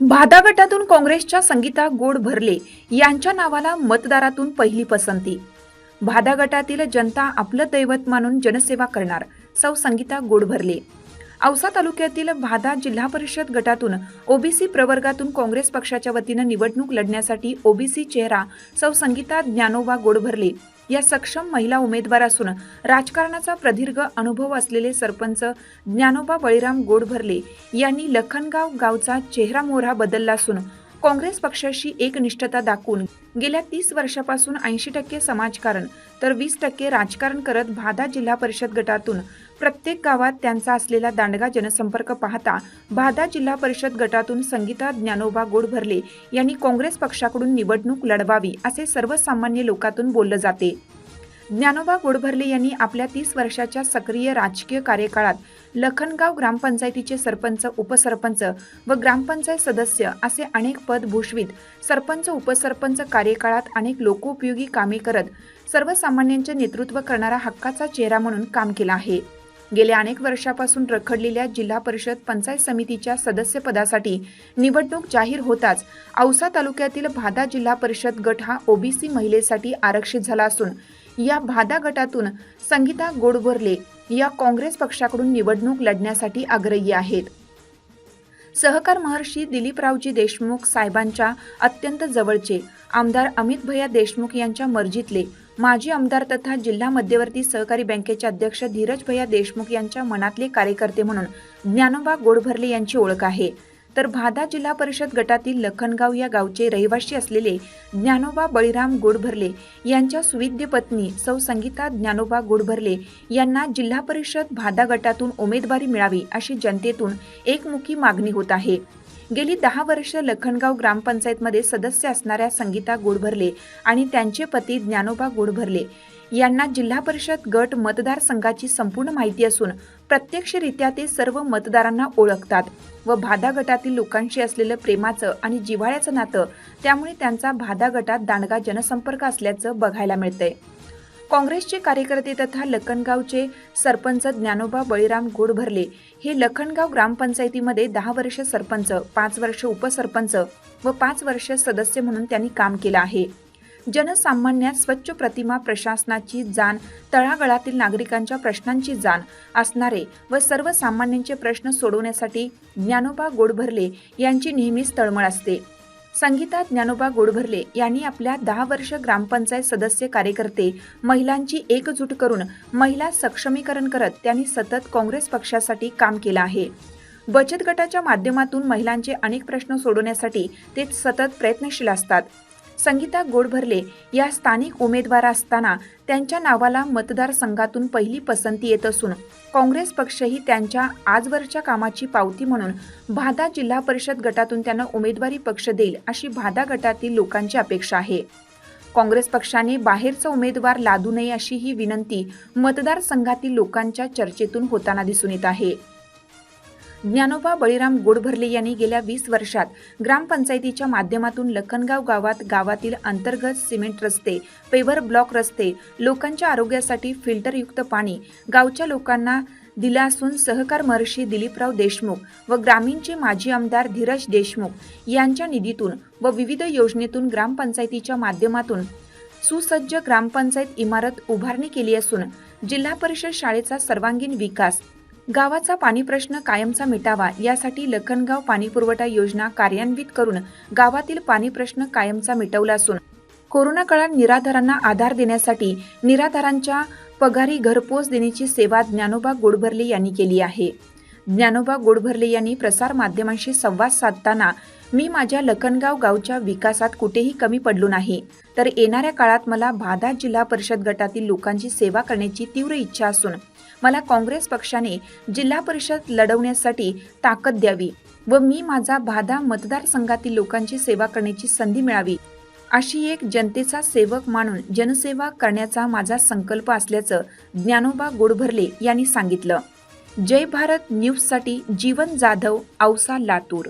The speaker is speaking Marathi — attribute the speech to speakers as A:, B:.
A: भादा गटातून काँग्रेसच्या संगीता गोड भरले यांच्या नावाला मतदारातून पहिली पसंती. भादा गटातील जनता आपलं दैवत मानून जनसेवा करणार सौ संगीता गोड भरले औसा तालुक्यातील भादा जिल्हा परिषद गटातून ओबीसी प्रवर्गातून काँग्रेस पक्षाच्या वतीनं निवडणूक लढण्यासाठी ओबीसी चेहरा सौ संगीता ज्ञानोबा गोडभरले. या सक्षम महिला उमेदवार असून राजकारणाचा प्रदीर्घ अनुभव असलेले सरपंच ज्ञानोबा बळीराम गोडभरले यांनी लखनगाव गावचा चेहरा मोहरा बदलला असून काँग्रेस पक्षाशी एकनिष्ठता दाखवून गेल्या तीस वर्षापासून ऐंशी टक्के समाजकारण तर वीस टक्के राजकारण करत भादा जिल्हा परिषद गटातून प्रत्येक गावात त्यांचा असलेला दांडगा जनसंपर्क पाहता भादा जिल्हा परिषद गटातून संगीता ज्ञानोबा गोडभरले यांनी काँग्रेस पक्षाकडून निवडणूक लढवावी असे सर्वसामान्य लोकातून बोललं जाते. ज्ञानोबा गोडभरले यांनी आपल्या तीस वर्षाच्या सक्रिय राजकीय कार्यकाळात लखनगाव ग्रामपंचायतीचे सरपंच उपसरपंच व ग्रामपंचायत सदस्य असे अनेक पद भूषवित सरपंच उपसरपंच कार्यकाळात अनेक लोकोपयोगी कामे करत सर्वसामान्यांचे नेतृत्व करणारा हक्काचा चेहरा म्हणून काम केलं आहे. गेल्या अनेक वर्षापासून रखडलेल्या जिल्हा परिषद पंचायत समितीच्या सदस्यपदासाठी निवडणूक जाहीर होताच औसा तालुक्यातील भादा जिल्हा परिषद गट हा ओबीसी महिलेसाठी आरक्षित झाला असून या भादा गटातून संगीता गोडबोरले या काँग्रेस पक्षाकडून निवडणूक लढण्यासाठी आग्रही आहेत. सहकार महर्षी दिलीपरावजी देशमुख साहेबांच्या अत्यंत जवळचे आमदार अमित भैया देशमुख यांच्या मर्जीतले माजी आमदार तथा जिल्हा मध्यवर्ती सहकारी बँकेचे अध्यक्ष धीरज भैया देशमुख यांच्या मनातले कार्यकर्ते म्हणून ज्ञानोबा गोडभरले यांची ओळख आहे. तर भादा जिल्हा परिषद गटातील लखनगाव या गावचे रहिवासी असलेले ज्ञानोबा बळीराम गोडभरले यांच्या सुविद्य पत्नी सौ संगीता ज्ञानोबा गोडभरले यांना जिल्हा परिषद भादा गटातून उमेदवारी मिळावी अशी जनतेतून एकमुखी मागणी होत आहे. गेली दहा वर्ष लखनगाव ग्रामपंचायतमध्ये सदस्य असणाऱ्या संगीता गोडभरले आणि त्यांचे पती ज्ञानोबा गोडभरले यांना जिल्हा परिषद गट मतदारसंघाची संपूर्ण माहिती असून प्रत्यक्षरित्या ते सर्व मतदारांना ओळखतात व भादा गटातील लोकांशी असलेलं प्रेमाचं आणि जिव्हाळ्याचं नातं त्यामुळे त्यांचा भादा गटात दांडगा जनसंपर्क असल्याचं बघायला मिळतंय. काँग्रेसचे कार्यकर्ते तथा लखनगावचे सरपंच ज्ञानोबा बळीराम गोडभरले हे लखनगाव ग्रामपंचायतीमध्ये दहा वर्ष सरपंच पाच वर्ष उपसरपंच व पाच वर्ष सदस्य म्हणून त्यांनी काम केलं आहे. जनसामान्यात स्वच्छ प्रतिमा प्रशासनाची जाण तळागळातील नागरिकांच्या प्रश्नांची जाण असणारे व सर्वसामान्यांचे प्रश्न सोडवण्यासाठी ज्ञानोबा गोडभरले यांची नेहमीच तळमळ असते. संगीता ज्ञानोबा गोडभरले यांनी आपल्या दहा वर्ष ग्रामपंचायत सदस्य कार्यकर्ते महिलांची एकजूट करून महिला सक्षमीकरण करत त्यांनी सतत काँग्रेस पक्षासाठी काम केलं आहे. बचत गटाच्या माध्यमातून महिलांचे अनेक प्रश्न सोडवण्यासाठी ते सतत प्रयत्नशील असतात. संगीता गोडभरले या स्थानिक उमेदवार असताना त्यांच्या नावाला मतदारसंघातून पहिली पसंती येत असून काँग्रेस पक्षही त्यांच्या आजवरच्या कामाची पावती म्हणून भादा जिल्हा परिषद गटातून त्यांना उमेदवारी पक्ष देईल अशी भादा गटातील लोकांची अपेक्षा आहे. काँग्रेस पक्षाने बाहेरचा उमेदवार लादू नये अशी ही विनंती मतदारसंघातील लोकांच्या चर्चेतून होताना दिसून येत आहे. ज्ञानोबा बळीराम गोडभरले यांनी गेल्या वीस वर्षात ग्रामपंचायतीच्या माध्यमातून लखनगाव गावात गावातील अंतर्गत सिमेंट रस्ते पेवर ब्लॉक रस्ते लोकांच्या आरोग्यासाठी फिल्टरयुक्त पाणी गावच्या लोकांना दिला असून सहकार महर्षी दिलीपराव देशमुख व ग्रामीणचे माजी आमदार धीरज देशमुख यांच्या निधीतून व विविध योजनेतून ग्रामपंचायतीच्या माध्यमातून सुसज्ज ग्रामपंचायत इमारत उभारणी केली असून जिल्हा परिषद शाळेचा सर्वांगीण विकास गावाचा पाणी प्रश्न कायमचा मिटावा यासाठी लखनगाव पाणीपुरवठा योजना कार्यान्वित करून गावातील पाणी प्रश्न कायमचा मिटवला असून कोरोना काळात निराधारांना आधार देण्यासाठी निराधारांच्या पगारी घरपोच देण्याची सेवा ज्ञानोबा गोडभरले यांनी केली आहे. ज्ञानोबा गोडभरले यांनी प्रसार माध्यमांशी संवाद साधताना मी माझ्या लखनगाव गावच्या विकासात कुठेही कमी पडलो नाही तर येणाऱ्या काळात मला भादा जिल्हा परिषद गटातील लोकांची सेवा करण्याची तीव्र इच्छा असून मला काँग्रेस पक्षाने जिल्हा परिषद लढवण्यासाठी ताकद द्यावी व मी माझा भादा मतदारसंघातील लोकांची सेवा करण्याची संधी मिळावी अशी एक जनतेचा सेवक मानून जनसेवा करण्याचा माझा संकल्प असल्याचं ज्ञानोबा गोडभरले यांनी सांगितलं. जय भारत न्यूजसाठी जीवन जाधव औसा लातूर.